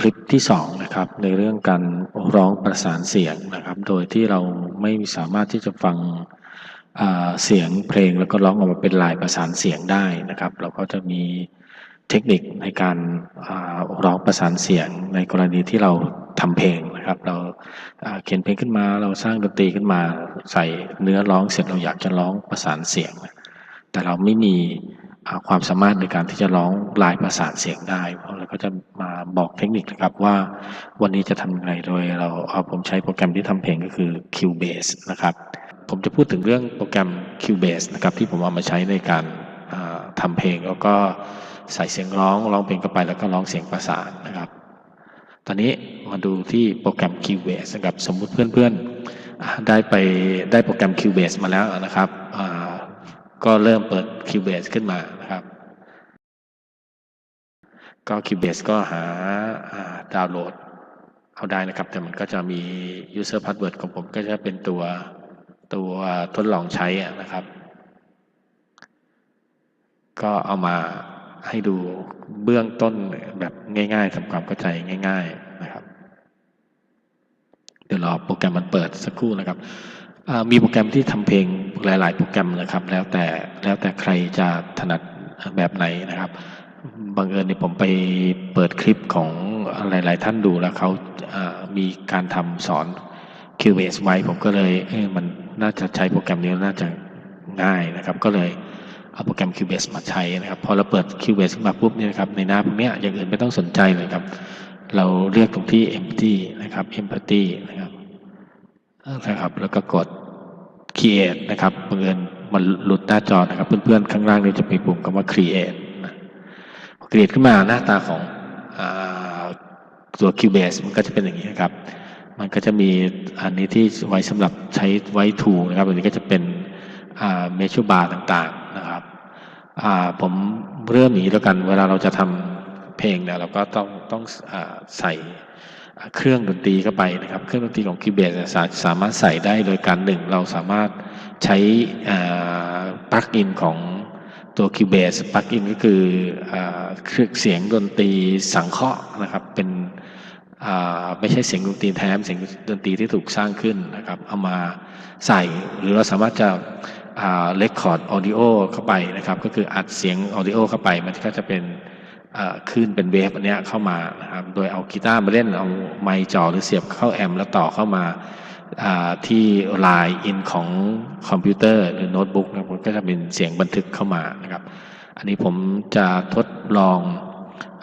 คลิปที่สองนะครับในเรื่องการร้องประสานเสียงนะครับ โดยที่เราไม่สามารถที่จะฟังเสียงเพลงแล้วก็ร้องออกมาเป็นลายประสานเสียงได้นะครับ เราก็จะมีเทคนิคในการร้องประสานเสียงในกรณีที่เราทำเพลงนะครับ เราเขียนเพลงขึ้นมา เราสร้างดนตรีขึ้นมาใส่เนื้อร้องเสร็จเราอยากจะร้องประสานเสียง แต่เราไม่มี ความสามารถในการที่จะร้องลายประสานเสียงได้เราก็จะมาบอกเทคนิคนะครับว่าวันนี้จะทำยังไงโดยเราเอาผมใช้โปรแกรมที่ทำเพลงก็คือ Cubase นะครับ ผมจะพูดถึงเรื่องโปรแกรม Cubase นะครับที่ผมเอามาใช้ในการทำเพลงแล้วก็ใส่เสียงร้องร้องเพลงเข้าไปแล้วก็ร้องเสียงประสานนะครับ ตอนนี้มาดูที่โปรแกรม Cubase นะครับสมมุติเพื่อนๆได้ไปได้โปรแกรม Cubase มาแล้วนะครับ ก็เริ่มเปิด Cubase ขึ้นมานะครับ ก็ Cubase ก็หาดาวน์โหลดเอาได้นะครับ แต่มันก็จะมี user password ของผมก็จะเป็นตัวตัวทดลองใช้นะครับ ก็เอามาให้ดูเบื้องต้นแบบง่ายๆทำความเข้าใจง่าย ๆนะครับ เดี๋ยวรอโปรแกรมมันเปิดสักครู่นะครับ มีโปรแกรมที่ทำเพลงหลาย ๆ โปรแกรมนะครับ แล้วแต่แล้วแต่ใครจะถนัดแบบไหนนะครับบังเอิญเนี่ยผมไปเปิดคลิปของหลาย ๆ ท่านดูแล้วเขามีการทำสอน Cubase ไว้ผมก็เลยเอ๊ะมันน่าจะใช้โปรแกรมนี้น่าจะง่ายนะครับ ก็เลยเอาโปรแกรม Cubase มาใช้นะครับ พอเราเปิด Cubase ขึ้นมาปุ๊บเนี่ยครับในหน้าพวกนี้อย่างอื่นไม่ต้องสนใจเลยครับ เราเลือกตรงที่ empty นะครับ empty นะครับ นะครับ แล้วก็กด create นะครับบังเอิญมันหลุดหน้าจอนะครับ เพื่อนๆ ข้างล่างนี่จะมีปุ่มคำว่า create create ขึ้นมาหน้าตาของอตัว Cubase มันก็จะเป็นอย่างนี้นะครับ มันก็จะมีอันนี้ที่ไว้สำหรับใช้ไว้ถูนะครับอันนี้ก็จะเป็นเมชูบาร์ต่างๆนะครับผมเริ่มอย่างนี้แล้วกัน เวลาเราจะทำเพลงเนี่ยเราก็ต้องต้องอใส่ เครื่องดนตรีเข้าไปนะครับ เครื่องดนตรีของ Cubase เนี่ยสาสามารถใส่ได้โดยการหนึ่งเราสามารถใช้ปลั๊กอินของตัว Cubase ปลั๊กอินก็คืออเครื่องเสียงดนตรีสังเคราะห์นะครับเป็นไม่ใช่เสียงดนตรีแท้เสียงดนตรีที่ถูกสร้างขึ้นนะครับเอามาใส่หรือเราสามารถจะเลคคอร์ดออดิโอเข้าไปนะครับ ก็คืออัดเสียงออดิโอเข้าไปมันก็จะเป็น คลื่นเป็นเวฟอันเนี้ยเข้ามานะครับ โดยเอากีตาร์มาเล่นเอาไมค์จ่อหรือเสียบเข้าแอมป์แล้วต่อเข้ามาที่ไลน์อินของคอมพิวเตอร์หรือโน้ตบุ๊กนะครับมันก็จะเป็นเสียงบันทึกเข้ามานะครับ อันนี้ผมจะทดลอง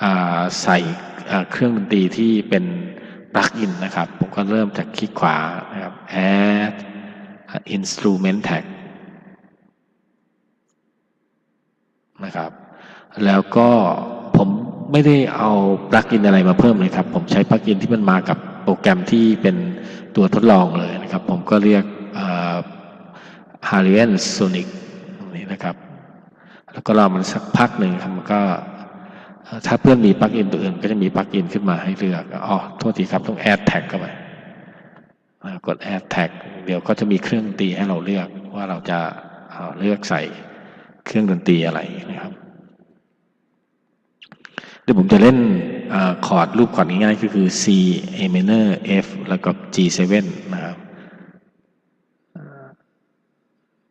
อใส่เครื่องดนตรีที่เป็นปลั๊กอินนะครับ ผมก็เริ่มจากคลิกขวานะครับ add instrument tag นะครับ แล้วก็ ไม่ได้เอาปลั๊กอินอะไรมาเพิ่มเลยครับ ผมใช้ปลั๊กอินที่มันมากับโปรแกรมที่เป็นตัวทดลองเลยนะครับ ผมก็เรียก h a r i a n Sonic ตรงนี้นะครับ แล้วก็รอมันสักพักหนึ่งครับมันก็ ถ้าเพื่อนมีปลั๊กอินตัวอื่น ก็จะมีปลั๊กอินขึ้นมาให้เลือกอ๋อโทษทีครับ ต้อง add tag เข้าไปกด add tag เดี๋ยวก็จะมีเครื่องดนตรีให้เราเลือกว่าเราจะเลือกใส่เครื่องดนตรีอะไรนะครับ ดี๋ยวผมจะเล่นคอร์ดรูปคอร์ดง่ายๆก็คือ C A minor F แล้วก็ G7 นะครับ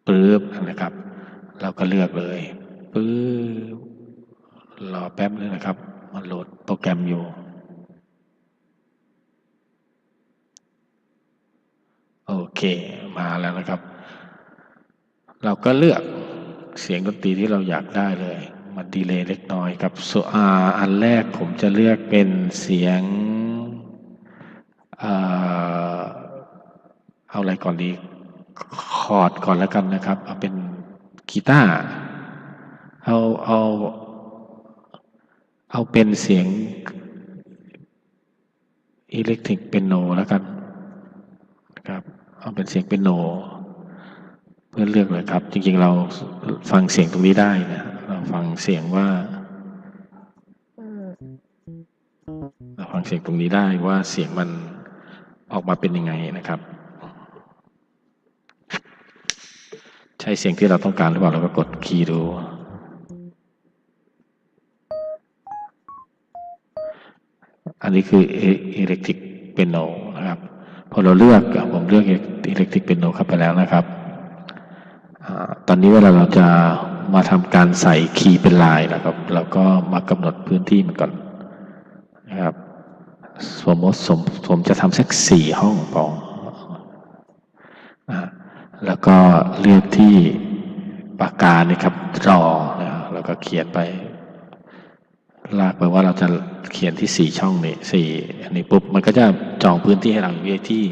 ปึ๊บนะครับ เราก็เลือกเลยปึ๊บรอแป๊บนึงนะครับ มันโหลดโปรแกรมอยู่ โอเคมาแล้วนะครับ เราก็เลือกเสียงดนตรีที่เราอยากได้เลย มันดีเลยเล็กน้อยครับส่วนอันแรกผมจะเลือกเป็นเสียงเอาอะไรก่อนดีคอร์ดก่อนแล้วกันนะครับ เอาเป็นกีตาร์เอาเอาเอาเป็นเสียงอิเล็กทริกเป็นโนแล้วกันนะครับ เอาเป็นเสียงเป็นโน เพื่อเลือกเลยครับ จริง ๆ เราฟังเสียงตรงนี้ได้นะเราฟังเสียงว่าเราฟังเสียงตรงนี้ได้ว่าเสียงมันออกมาเป็นยังไงนะครับ ใช่เสียงที่เราต้องการหรือเปล่าเราก็กดคีย์ดูอันนี้คืออิเล็กทริกเปียโนนะครับ พอเราเลือกผมเลือกอิเล็กทริกเปียโนเข้าไปแล้วนะครับ ตอนนี้เวลาเราจะมาทำการใส่คีย์เป็นลายนะครับ เราก็มากำหนดพื้นที่มันก่อนนะครับสมมติผมผมจะทำสักสี่ห้องพออ่าแล้วก็เลือกที่ปากกานี่ครับรอนะแล้วก็เขียนไป ลากไปว่าเราจะเขียนที่สี่ช่องนี้สี่อันนี้ปุ๊บมันก็จะจองพื้นที่ให้เราอยู่ที่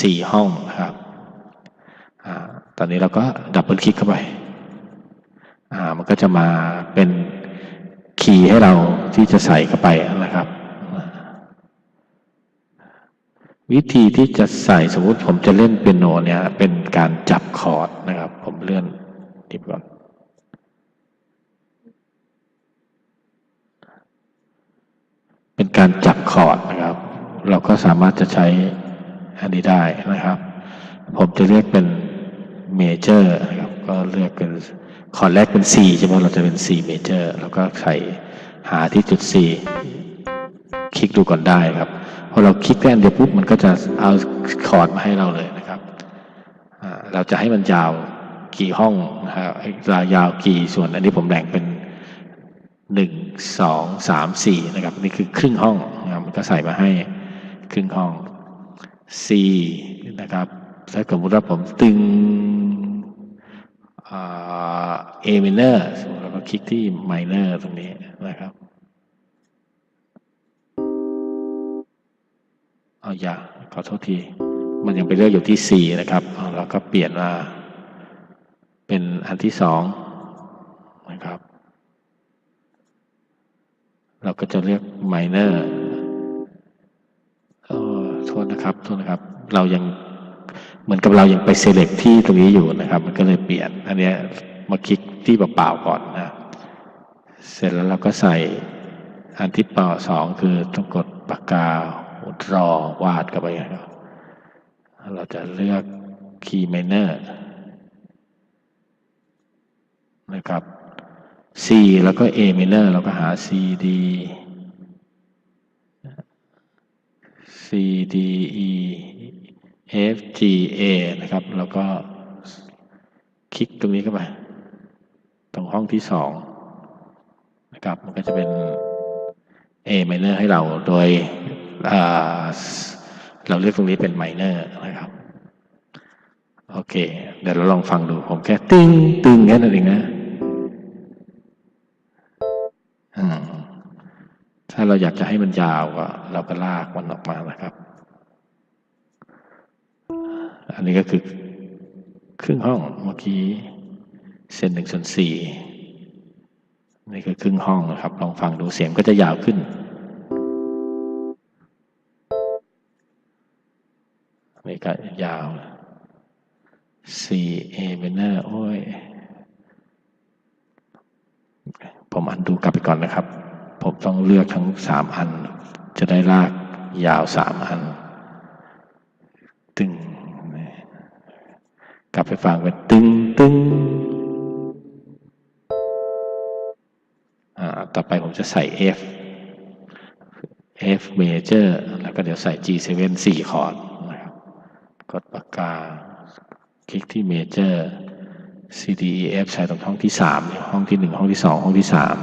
สี่ห้องนะครับ อ่าตอนนี้เราก็ดับเบิลคลิกเข้าไปอ่ามันก็จะมาเป็นคีย์ให้เราที่จะใส่เข้าไปนะครับ วิธีที่จะใส่สมมติผมจะเล่นเปียโนเนี่ย เป็นการจับคอร์ดนะครับ ผมเลื่อนนิดก่อนเป็นการจับคอร์ดนะครับ เราก็สามารถจะใช้อันนี้ได้นะครับ ผมจะเรียกเป็น เมเจอร์นะครับก็เลือกเป็นคอร์ดแรกเป็น C ใช่ไหมเราจะเป็น C เมเจอร์แล้วก็ใส่หาที่จุด C คลิกดูก่อนได้ครับพอเราคลิกแค่เดียวปุ๊บมันก็จะเอาคอร์ดมาให้เราเลยนะครับเราจะให้มันยาวกี่ห้องนะครับรายาวกี่ส่วนอันนี้ผมแบ่งเป็นหนึ่งสองสามสี่นะครับนี่คือครึ่งห้องนะครับมันก็ใส่มาให้ครึ่งห้อง C นะครับ ถ้าสมมติว่าผมตึงเอ่า A minor แล้วก็คลิกที่ minor ตรงนี้นะครับเอาอย่าขอโทษที มันยังไปเลือกอยู่ที่ 4 นะครับเราก็เปลี่ยนมาเป็นอันที่สองนะครับ เราก็จะเลือก minor เออโทษนะครับ โทษนะครับ เรายัง เหมือนกับเรายังไป select ที่ตรงนี้อยู่นะครับ มันก็เลยเปลี่ยน อันเนี้ยมาคลิกที่เปล่าๆก่อนนะเสร็จแล้วเราก็ใส่อันที่เปล่าสองคือต้องกดปากการอวาดเข้าไปครับเราจะเลือกคีย์ minor นะครับ C แล้วก็ A minor เราก็หา C D C D E F G A นะครับ แล้วก็คลิกตรงนี้เข้าไป ตรงห้องที่สองนะครับ มันก็จะเป็น A minor ให้เราโดยเราเลือกตรงนี้เป็น minor นะครับ โอเค เดี๋ยวเราลองฟังดู ผมแค่ตึ้งตึงแค่นั้นเองนะถ้าเราอยากจะให้มันยาวก็เราก็ลากมันออกมานะครับ อันนี้ก็คือครึ่งห้องเมื่อกี้เส้นหนึ่งส่วนสี่นี่คือครึ่งห้องนะครับ ลองฟังดูเสียงก็จะยาวขึ้นนี่ก็ยาว C A minor โอ้ย ผมอันดูกลับไปก่อนนะครับ ผมต้องเลือกทั้งสามอัน จะได้ลากยาวสามอัน ตึงับไปฟังเป็นตึงตึงอ่าต่อไปผมจะใส่ F F major แล้วก็เดี๋ยวใส่ G7 สี่คอร์ดนะครับกดปากกา คลิกที่ major C D E F ใช้ตรงห้องที่สามห้องที่หนึ่งห้องที่สองห้องที่สาม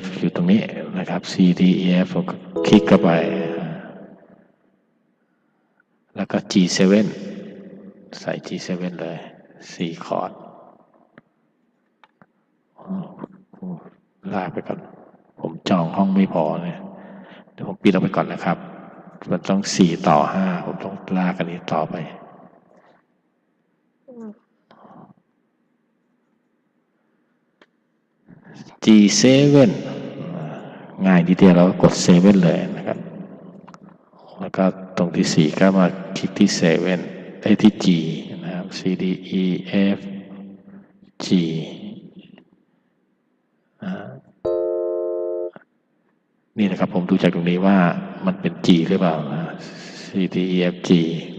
F อยู่ตรงนี้นะครับ C D E F คลิกเข้าไป แล้วก็ G7 ใส่ G7 เลยสี่คอร์ดลากไปก่อน ผมจองห้องไม่พอเนี่ยเดี๋ยวผมปิดออกไปก่อนนะครับ มันต้องสี่ต่อห้า ผมต้องลากอันนี้ต่อไป G7 ง่ายทีเดียวเราก็กด7เลยนะครับ แล้วก็ตรงที่4ก็มาคลิกที่7 ไอ้ที่ G นะครับ C D E F G นี่นะครับผมดูจากตรงนี้ว่ามันเป็น G หรือเปล่านะ C D E F G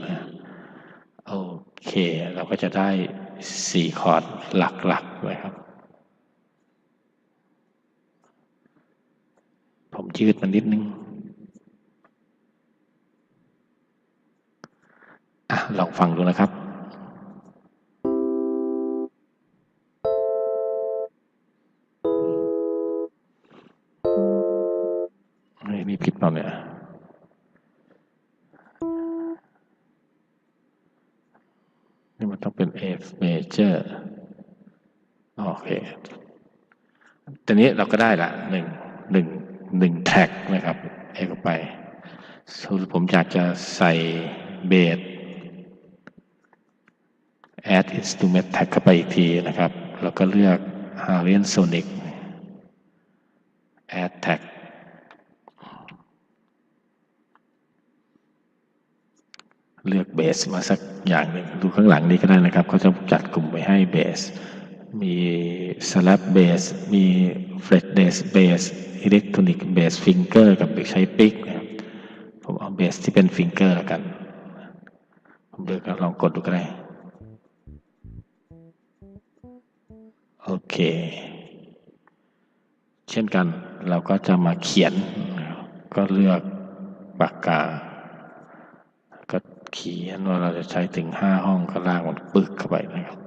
นะโอเค เราก็จะได้4คอร์ดหลักๆเลยครับ ผมยืดมันนิดนึง อะลองฟังดูนะครับนี่ผิดเปล่าเนี่ยนี่มันต้องเป็น F major โอเคตอนนี้เราก็ได้ละหนึ่งหนึ่งหนึ่งแท็กนะครับ เอเข้าไปสมมติผมอยากจะใส่เบส add instrument tag เข้าไปอีกทีนะครับ แล้วก็เลือก Harian Sonic add tag เลือกเบสมาสักอย่างหนึ่งดูข้างหลังนี้ก็ได้นะครับเขาจะจัดกลุ่มไว้ให้เบสมี slap bass มี fret bass bass electronic bass finger กับใช้ปิกนะครับผมเอาเบสที่เป็นฟิงเกอร์แล้วกันผมเลือกแล้วลองกดดูก็ได้ โอเค เช่นกันเราก็จะมาเขียน ก็เลือกปากกา ก็เขียนว่าเราจะใช้ถึงห้าห้องก็ลากมันปึกเข้าไปนะครับ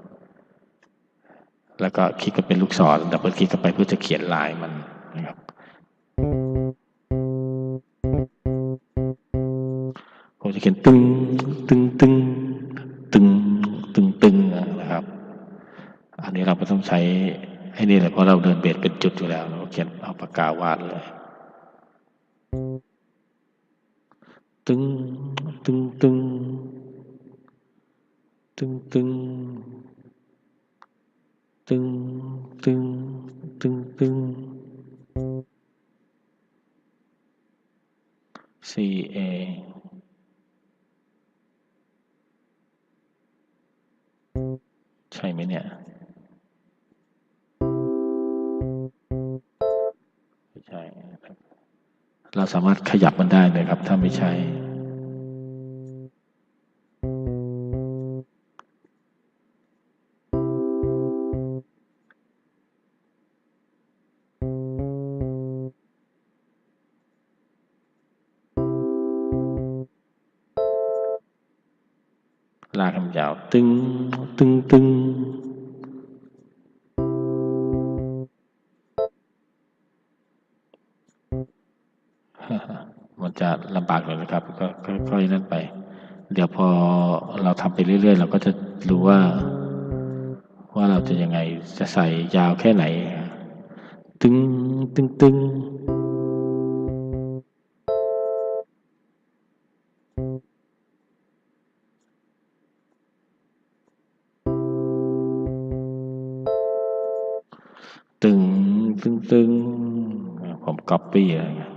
แล้วก็คลิกก็เป็นลูกศรดับเบิลคลิกเข้าไปเพื่อจะเขียนลายมันนะครับผมจะเขียนตึงตึงตึงตึง เราไม่ต้องใช้ไอ้นี่แหละเพราะเราเดินเบสเป็นจุดอยู่แล้วเราเขียนเอาปากกาวาดเลย ตึงตึงตึงตึงตึงตึงตึงตึงตึง C A ใช่ไหมเนี่ย ใช่ครับเราสามารถขยับมันได้เลยครับ ถ้าไม่ใช่ลากให้มันยาวตึงตึง จะลำบากหน่อยนะครับ ก็ค่อยๆนั่นไป เดี๋ยวพอเราทำไปเรื่อย ๆ เราก็จะรู้ว่า ว่าเราจะยังไงจะใส่ยาวแค่ไหน ตึงตึงตึงตึงตึงตึงผมก๊อปปี้อะไรเงี้ย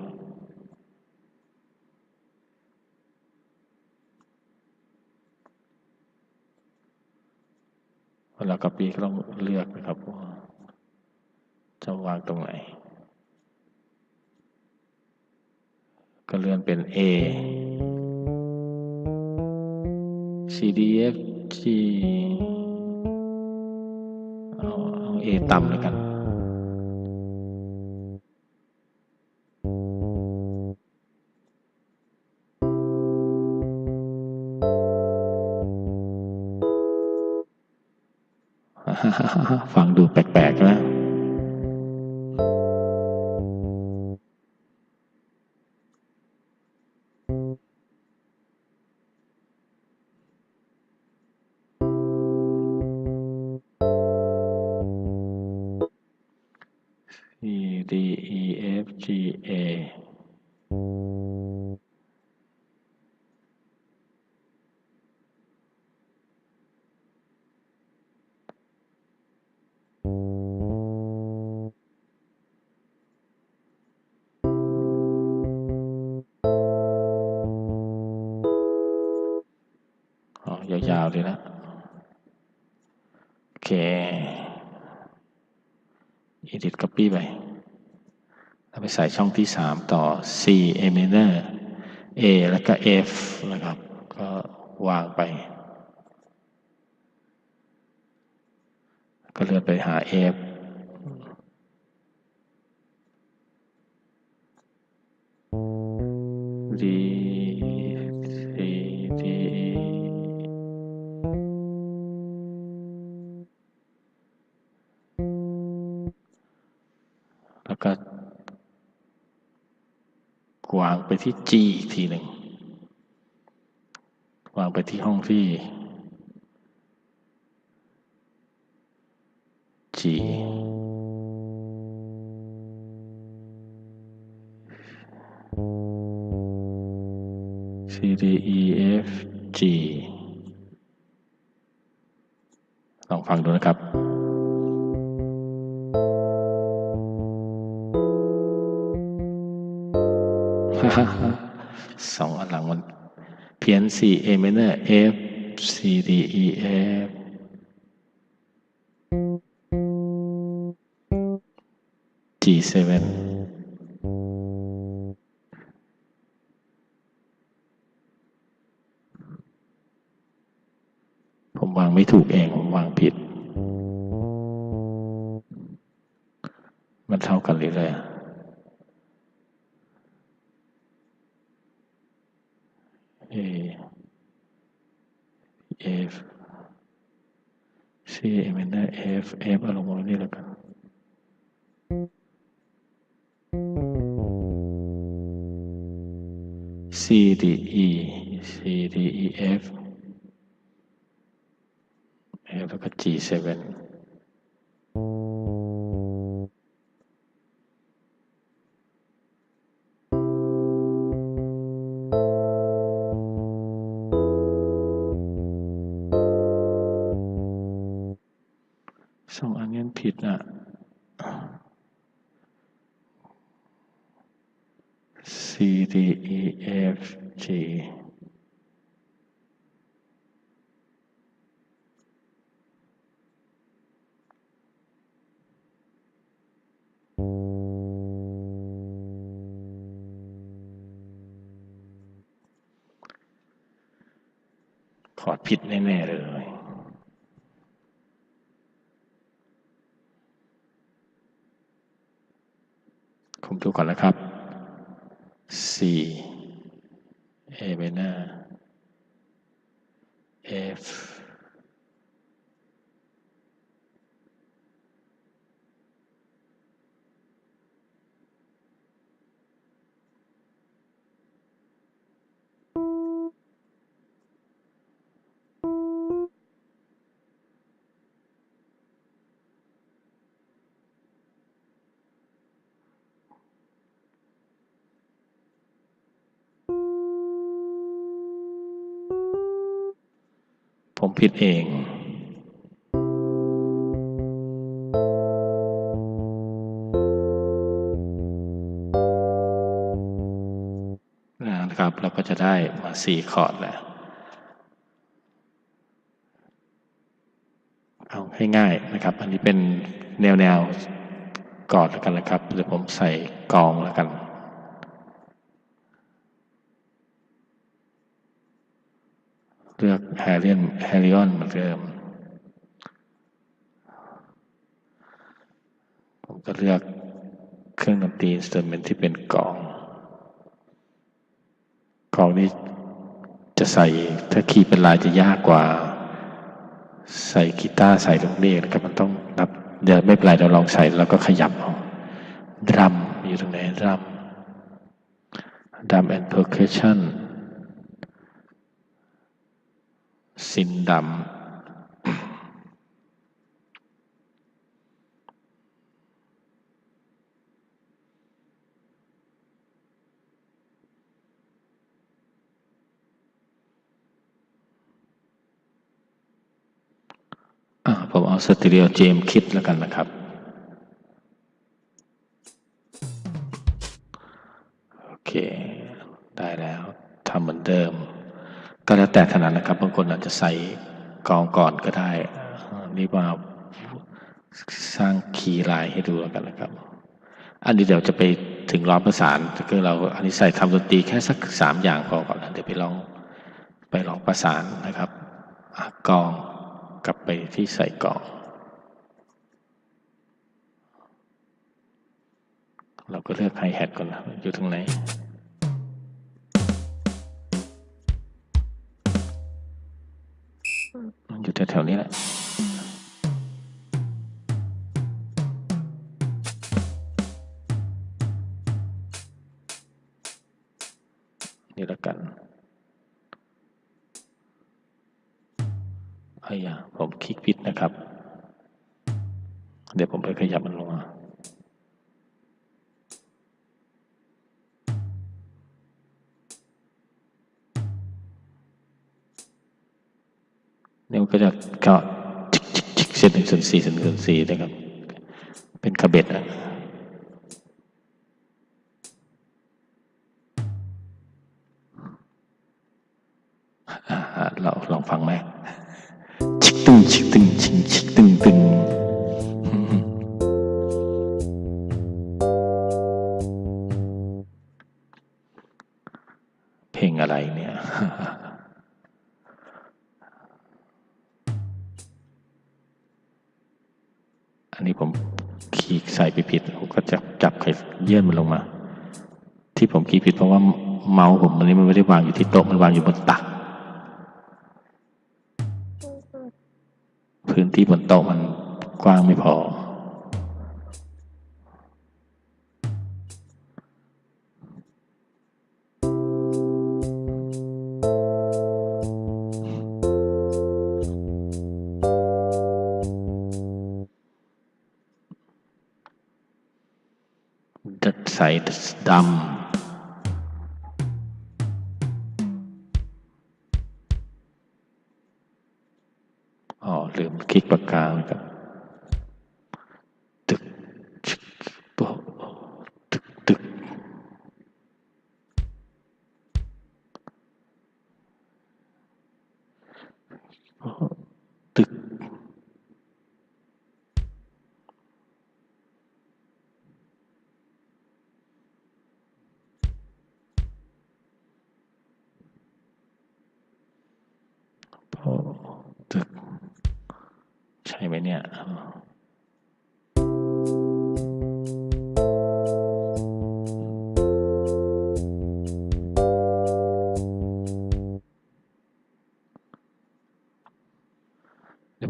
เวลาก๊อ ปปี้ก็ต้องเลือกนะครับว่าจะวางตรงไหน ก็เลื่อนเป็น A C D F G เอาเอา A ต่ำเลยกัน ฟังดูแปลกๆนะ ใส่ช่องที่สามต่อ C A minor A แล้วก็ F นะครับ ก็วางไป ก็เลื่อนไปหา F างไปที่ G อีกทีหนึ่งวางไปที่ห้องที่ G C D E F G ลองฟังดูนะครับ สองอันหลังมันเพี้ยน C A minor F C D E F จีเซเว่น F F เอาลงมานี่แล้วกัน C D E C D E F F แล้วก็ G 7ส แน่ๆเลยผมดูก่อนนะครับ C A minor F ผม ผิดเองนะครับเราก็จะได้มาสี่คอร์ดแล้วเอาให้ง่ายนะครับ อันนี้เป็นแนวแนวกอนแล้วกันนะครับเดี๋ยวผมใส่กองแล้วกัน เลือกแฮร์ เรียนแฮร์ริออนเหมือนเดิม ผมก็เลือกเครื่องดนตรีอินสตูเมนที่เป็นกลองกลองนี้จะใส่ถ้าคีย์เป็นลายจะยากกว่า ใส่กีตาร์ใส่ลูกเล่นครับมันต้องนับเดี๋ยวไม่เป็นไรเราลองใส่แล้วก็ขยับเอาดรัมอยู่ตรงไหนดรัมดรัมแอนด์เพอร์เคชชั่น ซินดำผมเอาสเตอริโอเจมคิดแล้วกันนะครับโอเค ได้แล้วทำเหมือนเดิม ก็แล้วแต่ถนัดนะครับ บางคนอาจจะใส่กองก่อนก็ได้ นี่มาสร้างคีย์ไลน์ให้ดูแล้วกันนะครับ อันนี้เดี๋ยวจะไปถึงร้องประสานคือเราอันนี้ใส่ทำดนตรีแค่สักสามอย่างพอก่อนนะเดี๋ยวไปลองไปลองประสานนะครับอกองกลับไปที่ใส่กองเราก็เลือกไฮแฮทก่อนนะอยู่ตรงไหน อยู่แถวๆนี้แหละนี่ละกันไอ้ยาผมคลิกผิดนะครับ เดี๋ยวผมไปขยับมันลงมา ก็จะก็ชิกชิกชิกเส้นหนึ่งส่วนสี่ส่วนหนึ่งส่วนสี่นะครับ เป็นขบเบ็ดอะอ่าเราลองฟังไหมชิกตึงชิกตึง นี้มันไม่ได้วางอยู่ที่โต๊ะมันวางอยู่บนตัก พื้นที่บนโต๊ะมันกว้างไม่พอ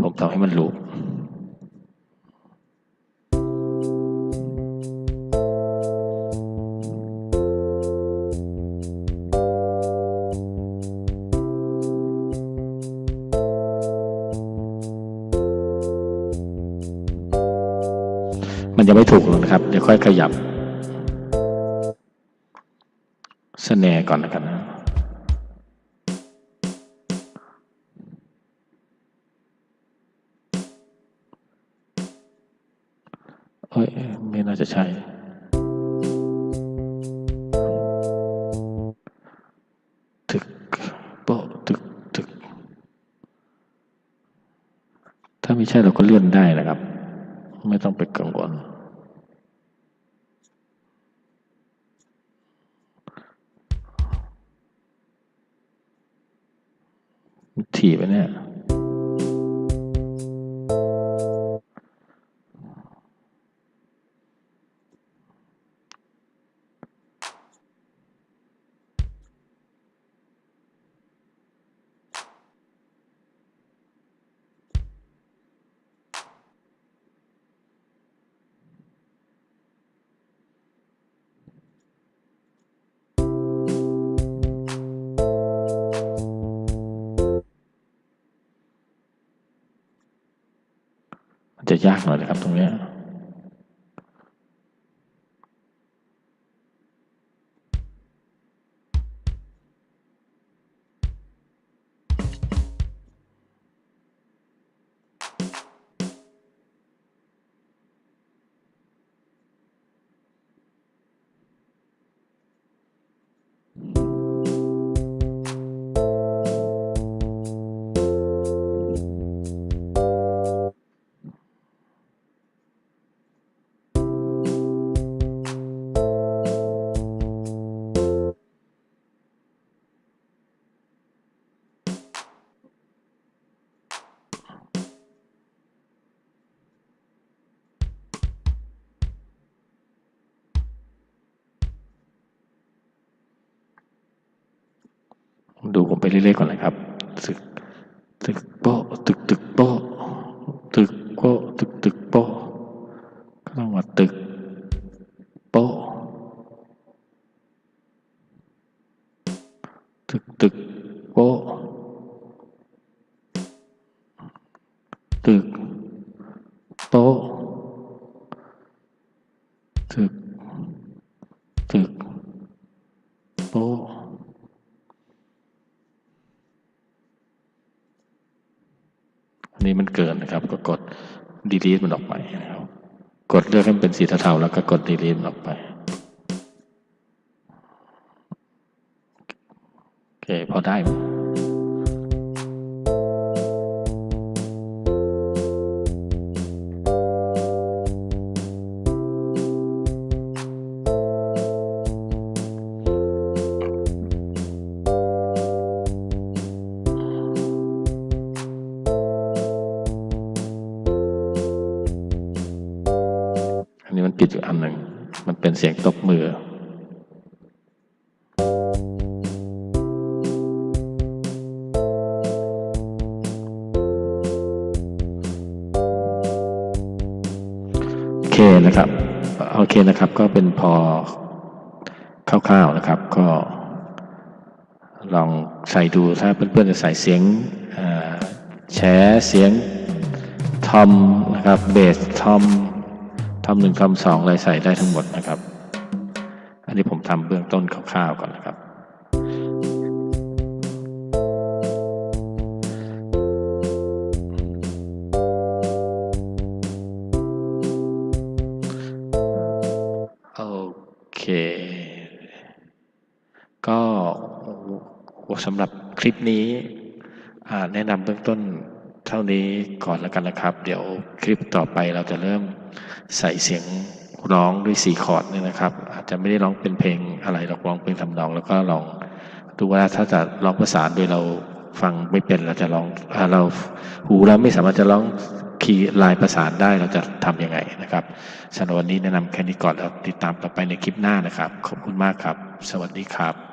ผมทำให้มันลูปมันยังไม่ถูกหรอกนะครับ เดี๋ยวค่อยขยับสแนร์ก่อนนะครับ ถีบไปเนี่ย ยากหน่อยนะครับ ตรงเนี้ย ดูผมไปเรื่อยๆก่อนเลยครับตึกตึกโปะตึกตึกโปะตึกโปะตึกตึกโปก็ต้องมาตึกโปะตึกตึก ลีดมันออกไปนะครับกดเลือกให้มันเป็นสีเทาๆแล้วก็กดดีลีทมันออกไปโอเคพอได้ นี้มันติดอยู่อันหนึ่ง มันเป็นเสียงตบมือ โอเคนะครับ โอเคนะครับ ก็เป็นพอคร่าวๆนะครับ ก็ลองใส่ดูถ้าเพื่อนๆจะใส่เสียงเอ่อแชร์เสียงทอมนะครับเบสทอม หนึ่งทอมสองอะไรใส่ได้ทั้งหมดนะครับ อันนี้ผมทำเบื้องต้นคร่าวๆก่อนนะครับโอเคก็สำหรับคลิปนี้แนะนำเบื้องต้น ท่านี้ก่อนแล้วกันนะครับ เดี๋ยวคลิปต่อไปเราจะเริ่มใส่เสียงร้องด้วยสี่คอร์ดเนี่ยนะครับ อาจจะไม่ได้ร้องเป็นเพลงอะไรหรอกร้องเป็นทำนอง แล้วก็ลองดูว่าถ้าจะร้องประสานโดยเราฟังไม่เป็นเราจะร้องอเราหูเราไม่สามารถจะร้องคีย์ลายประสานได้เราจะทำยังไงนะครับสำหรับวันนี้แนะนำแค่นี้ก่อนแล้วติดตามต่อไปในคลิปหน้านะครับ ขอบคุณมากครับ สวัสดีครับ